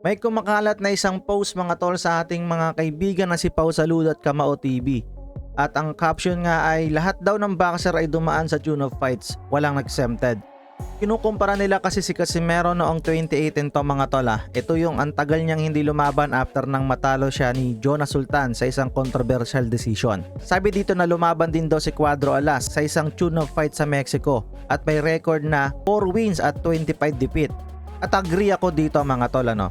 May kumakalat na isang post mga tol sa ating mga kaibigan na si Pau Salud at Kamao TV. At ang caption nga ay lahat daw ng boxer ay dumaan sa tune of fights, walang exempted. Kinukumpara nila kasi si Casimero noong 2018 to mga tola. Ito yung antagal niyang hindi lumaban after nang matalo siya ni Jonas Sultan sa isang controversial decision. Sabi dito na lumaban din daw si Cuadro Alas sa isang tune of fight sa Mexico at may record na 4 wins at 25 defeat. At agree ako dito mga tol ano.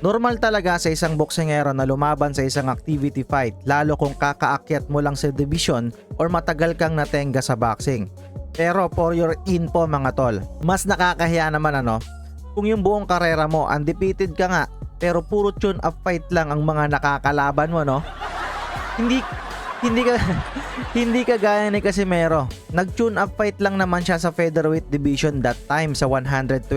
Normal talaga sa isang boksingero na lumaban sa isang activity fight lalo kung kakaakyat mo lang sa division or matagal kang natenga sa boxing. Pero for your info mga tol, mas nakakahiya naman ano, kung yung buong karera mo undefeated ka nga pero puro tune up fight lang ang mga nakakalaban mo no. Hindi hindi ka hindi ka gaya ni Casimero. Nag-tune up fight lang naman siya sa featherweight division that time sa 126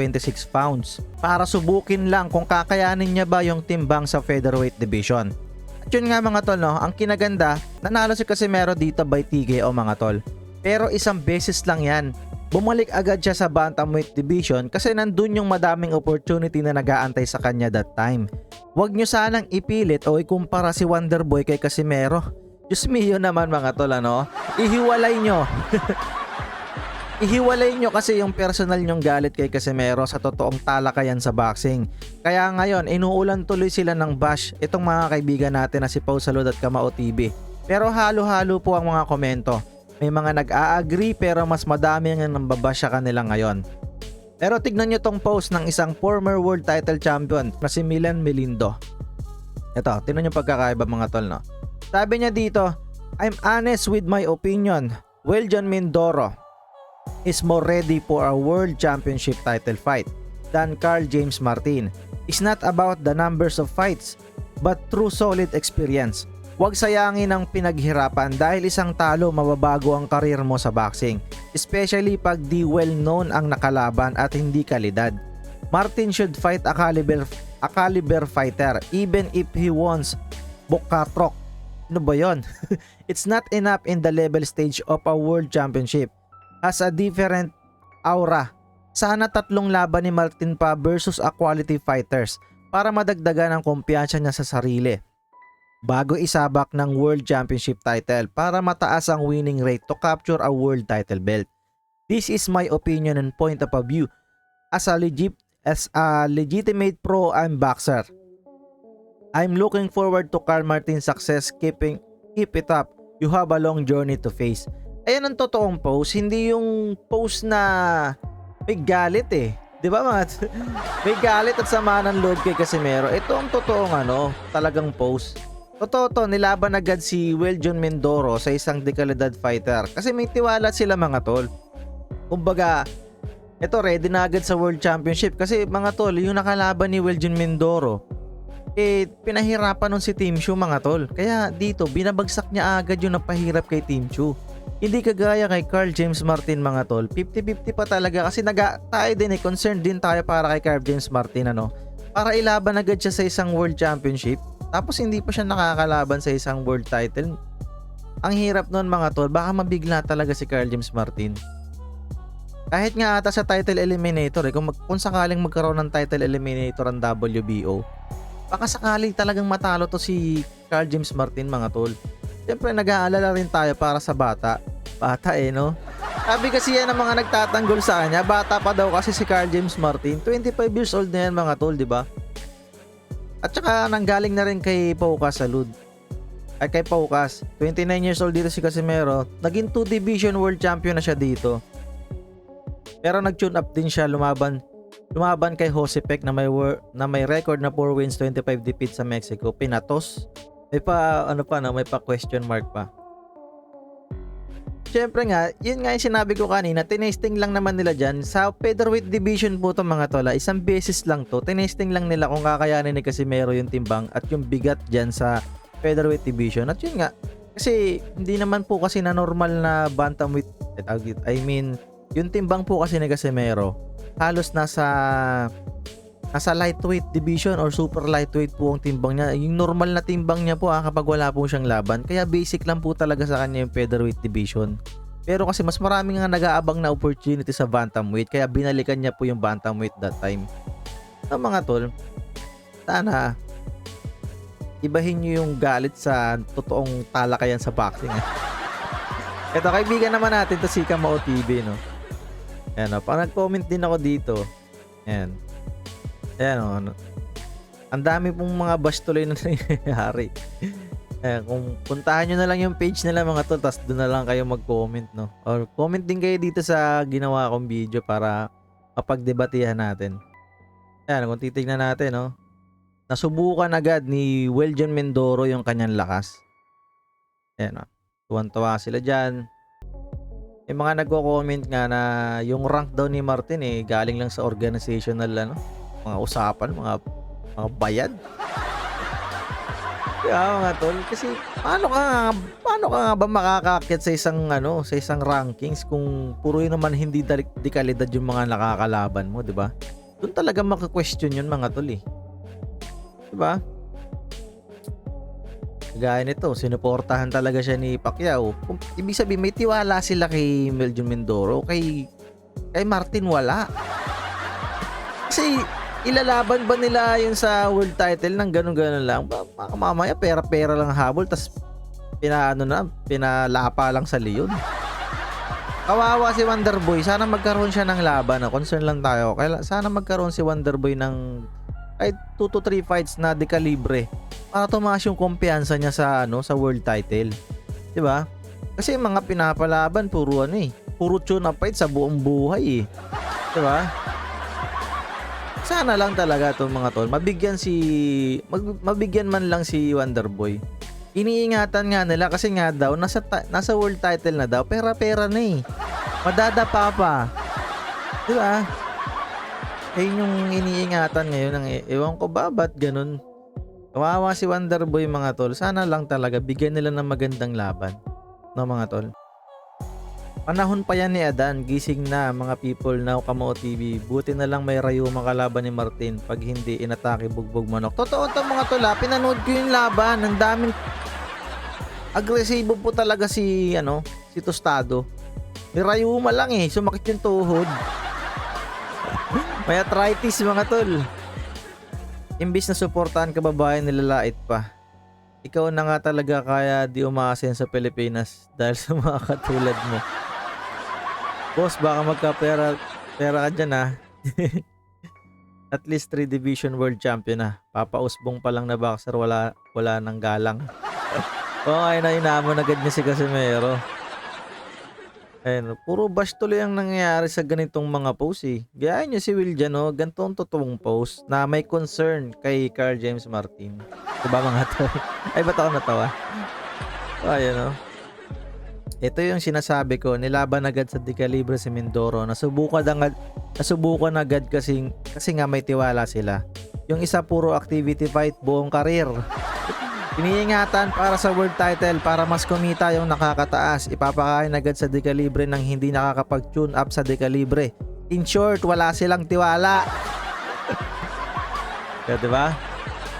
pounds para subukin lang kung kakayanin niya ba yung timbang sa featherweight division. At yun nga mga tol no, ang kinaganda, nanalo si Casimero dito by TKO mga tol. Pero isang beses lang yan. Bumalik agad siya sa bantamweight division kasi nandun yung madaming opportunity na nagaantay sa kanya that time. Huwag nyo sanang ipilit o ikumpara si Wonderboy kay Casimero. Diyos mio naman mga tol ano. Ihiwalay nyo. Ihiwalay nyo kasi yung personal nyong galit kay Casimero sa totoong talakayan sa boxing. Kaya ngayon, inuulan tuloy sila ng bash itong mga kaibigan natin na si Pau Salud at Kamao TV. Pero halo-halo po ang mga komento. May mga nag-a-agree pero mas madami ang nambabash sa kanila ngayon. Pero tignan nyo tong post ng isang former world title champion na si Milan Melindo. Ito, tignan nyo pagkakaiba mga tol no. Sabi niya dito, I'm honest with my opinion. Wiljon Mindoro is more ready for a world championship title fight than Carl James Martin. It's not about the numbers of fights, but true solid experience. Huwag sayangin ang pinaghirapan dahil isang talo mababago ang karir mo sa boxing, especially pag di well known ang nakalaban at hindi kalidad. Martin should fight a caliber, a caliber fighter even if he wants Bukatrok. Ano ba yon? It's not enough in the level stage of a world championship. Has a different aura. Sana tatlong laban ni Martin pa versus a quality fighters para madagdagan ang kumpiyansa niya sa sarili bago isabak ng World Championship title para mataas ang winning rate to capture a world title belt. This is my opinion and point of view as a legit as a legitimate pro and boxer. I'm looking forward to Carl Martin's success keeping keep it up. You have a long journey to face. Ayan ang totoong post, hindi yung post na may galit eh. 'Di ba, Mat? may galit at sama ng loob kay Casimero. Ito ang totoong ano, talagang post. Totoo to, nilaban agad si Wiljon Mindoro sa isang dekalidad fighter kasi may tiwala sila mga tol. Kumbaga, ito ready na agad sa World Championship kasi mga tol, yung nakalaban ni Wiljon Mindoro, eh pinahirapan nun si Team Chu mga tol. Kaya dito, binabagsak niya agad yung napahirap kay Team Chu. Hindi kagaya kay Carl James Martin mga tol. 50-50 pa talaga kasi naga, tayo din eh, concerned din tayo para kay Carl James Martin ano. Para ilaban agad siya sa isang World Championship tapos hindi pa siya nakakalaban sa isang world title. Ang hirap nun mga tol, baka mabigla talaga si Carl James Martin. Kahit nga ata sa title eliminator, eh, kung, mag, kung sakaling magkaroon ng title eliminator ang WBO, baka sakaling talagang matalo to si Carl James Martin mga tol. Siyempre nag-aalala rin tayo para sa bata. Bata eh no? Sabi kasi yan ng mga nagtatanggol sa kanya, bata pa daw kasi si Carl James Martin. 25 years old na yan mga tol, di ba? At saka nanggaling na rin kay Paukas Salud. Ay kay Paukas. 29 years old dito si Casimero. Naging 2 division world champion na siya dito. Pero nag-tune up din siya lumaban lumaban kay Josepek na may na may record na 4 wins 25 defeats sa Mexico. Pinatos. May pa ano pa na may pa question mark pa. Siyempre nga, yun nga yung sinabi ko kanina, tinesting lang naman nila dyan. Sa featherweight division po to mga tola, isang beses lang to. Tinesting lang nila kung kakayanin ni Casimero yung timbang at yung bigat dyan sa featherweight division. At yun nga, kasi hindi naman po kasi na normal na bantamweight, I mean, yung timbang po kasi ni Casimero, halos nasa nasa lightweight division or super lightweight po ang timbang niya. Yung normal na timbang niya po ah, kapag wala po siyang laban. Kaya basic lang po talaga sa kanya yung featherweight division. Pero kasi mas marami nga nag-aabang na opportunity sa bantamweight kaya binalikan niya po yung bantamweight that time. Sa mga tol, sana ibahin nyo yung galit sa totoong talakayan sa boxing. ah. Ito, kaibigan naman natin to si Kamao TV, no? Ayan, o. Parang nag-comment din ako dito. Ayan. Ayan, o. ano. Ang dami pong mga bash tuloy na nangyayari. Ayan, kung puntahan nyo na lang yung page nila mga tol, tapos doon na lang kayo mag-comment, no? Or comment din kayo dito sa ginawa kong video para mapagdebatihan natin. Ayan, kung titignan natin, no? Nasubukan agad ni Weljon Mendoro yung kanyang lakas. Ayan, no? Tuwan-tuwa sila dyan. May mga nagko-comment nga na yung rank daw ni Martin eh, galing lang sa organizational, ano? Mga usapan, mga, mga bayad. Kaya mga tol, kasi paano ka nga, paano ka nga ba makakakit sa isang ano, sa isang rankings kung puro yun naman hindi di kalidad yung mga nakakalaban mo, 'di ba? Doon talaga maka-question yun mga tol eh. 'Di ba? Gaya nito, sinuportahan talaga siya ni Pacquiao. Kung, ibig sabihin, may tiwala sila kay Meljon Mindoro, kay, kay Martin wala. Kasi ilalaban ba nila yun sa world title ng ganun-ganun lang? Ba, baka mamaya pera-pera lang habol tas pinaano na, pinalapa lang sa leon. Kawawa si Wonderboy. Sana magkaroon siya ng laban. Concern lang tayo. Kaya sana magkaroon si Wonderboy ng kahit 2 to 3 fights na dekalibre para tumaas yung kumpiyansa niya sa ano sa world title. 'Di ba? Kasi yung mga pinapalaban puro ano eh, puro tune up fight sa buong buhay eh. 'Di ba? Sana lang talaga itong mga tol, mabigyan si mag- mabigyan man lang si Wonderboy. Iniingatan nga nila kasi nga daw nasa ta- nasa world title na daw, pera-pera na eh. Madadapa pa. 'Di ba? Ayun yung iniingatan ngayon ng ewan ko ba ba't ganun. Kawawa si Wonderboy mga tol. Sana lang talaga bigyan nila ng magandang laban. No mga tol. Panahon pa yan ni Adan. Gising na mga people na Kamao TV. Buti na lang may rayo makalaban ni Martin pag hindi inatake bugbog manok. Totoo to mga tol ha. Pinanood ko yung laban. Ang daming agresibo po talaga si ano si Tostado. May rayuma lang eh. Sumakit yung tuhod. may arthritis mga tol. Imbis na suportahan kababayan nilalait pa. Ikaw na nga talaga kaya di umaasen sa Pilipinas dahil sa mga katulad mo. Boss, baka magkapera pera ka dyan ah. At least 3 division world champion na. Papausbong pa lang na boxer, wala, wala nang galang. Oo, oh, ay na inamon agad niya si Casimero. Ayun, puro bash tuloy ang nangyayari sa ganitong mga post eh. Gaya niyo si Will dyan, oh, ganito ang totoong post na may concern kay Carl James Martin. Diba mga to? Ay, ba't ako natawa? Oh, ayun oh. Ito yung sinasabi ko, nilaban agad sa Decalibre si Mindoro. Nasubukan agad, nasubukan agad kasi, kasi nga may tiwala sila. Yung isa puro activity fight buong karir. Iniingatan para sa world title para mas kumita yung nakakataas. Ipapakain agad sa Decalibre ng hindi nakakapag-tune up sa Decalibre. In short, wala silang tiwala. Kaya diba?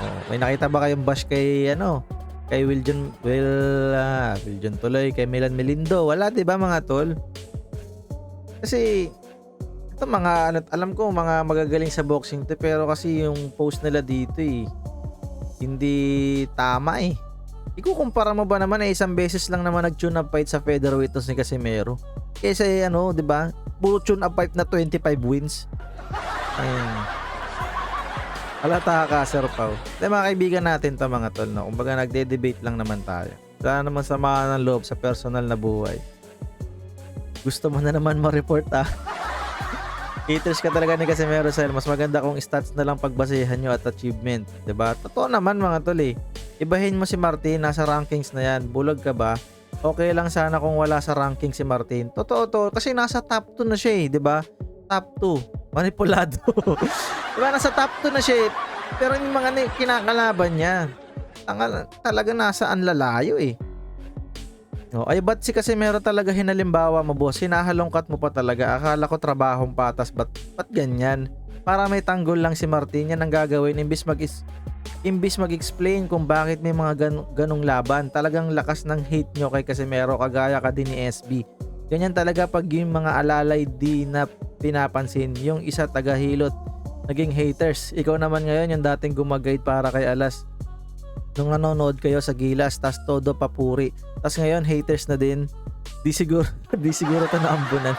Oh, may nakita ba kayong bash kay ano? Kay Wiljon Will uh, Wiljon tuloy kay Milan Melindo. Wala 'di ba mga tol? Kasi ito mga ano, alam ko mga magagaling sa boxing to pero kasi yung post nila dito eh hindi tama eh. Ikukumpara mo ba naman eh isang beses lang naman nag-tune up fight sa featherweight ni Casimero. Kaysa eh, ano, 'di ba? Puro tune up fight na 25 wins. Ayun. Halata ka, Sir Pau. Hindi, mga kaibigan natin to mga tol, no? Kumbaga, nagde-debate lang naman tayo. Wala naman sama ng loob sa personal na buhay. Gusto mo na naman ma-report, ah. Haters ka talaga ni Casimero Sel. Mas maganda kung stats na lang pagbasehan nyo at achievement. ba? Totoo naman mga tol eh. Ibahin mo si Martin, nasa rankings na yan. Bulag ka ba? Okay lang sana kung wala sa ranking si Martin. Totoo to. Kasi nasa top 2 na siya eh. ba? Top 2. Manipulado. 'Di ba? Nasa top 2 na siya eh. Pero yung mga kinakalaban niya, talaga nasa anlalayo eh. Oh, ay ba't si Casimero talaga hinalimbawa mo boss? Hinahalongkat mo pa talaga. Akala ko trabahong patas. Ba't, ba't ganyan? Para may tanggol lang si Martin yan ang gagawin imbis mag imbis mag-explain kung bakit may mga gan- ganong laban. Talagang lakas ng hate nyo kay Casimero kagaya ka din ni SB. Ganyan talaga pag yung mga alalay di na pinapansin. Yung isa tagahilot naging haters. Ikaw naman ngayon yung dating gumagayad para kay Alas. Nung nanonood kayo sa Gilas, tas todo papuri. Tas ngayon haters na din. Di siguro, di siguro to naambunan.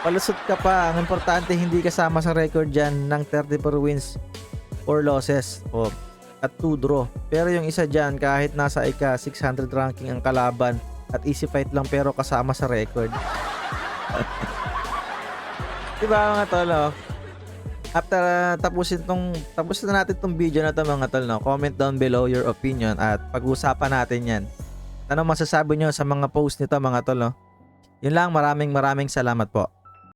Palusot ka pa. Ang importante hindi kasama sa record dyan ng 34 wins or losses. O, at 2 draw. Pero yung isa dyan, kahit nasa ika 600 ranking ang kalaban at easy fight lang pero kasama sa record. diba mga tol, oh? After uh, tapusin tong tapusin na natin tong video na to mga tol, no? Comment down below your opinion at pag-usapan natin 'yan. Ano masasabi nyo sa mga post nito mga tol, no? Yun lang, maraming maraming salamat po.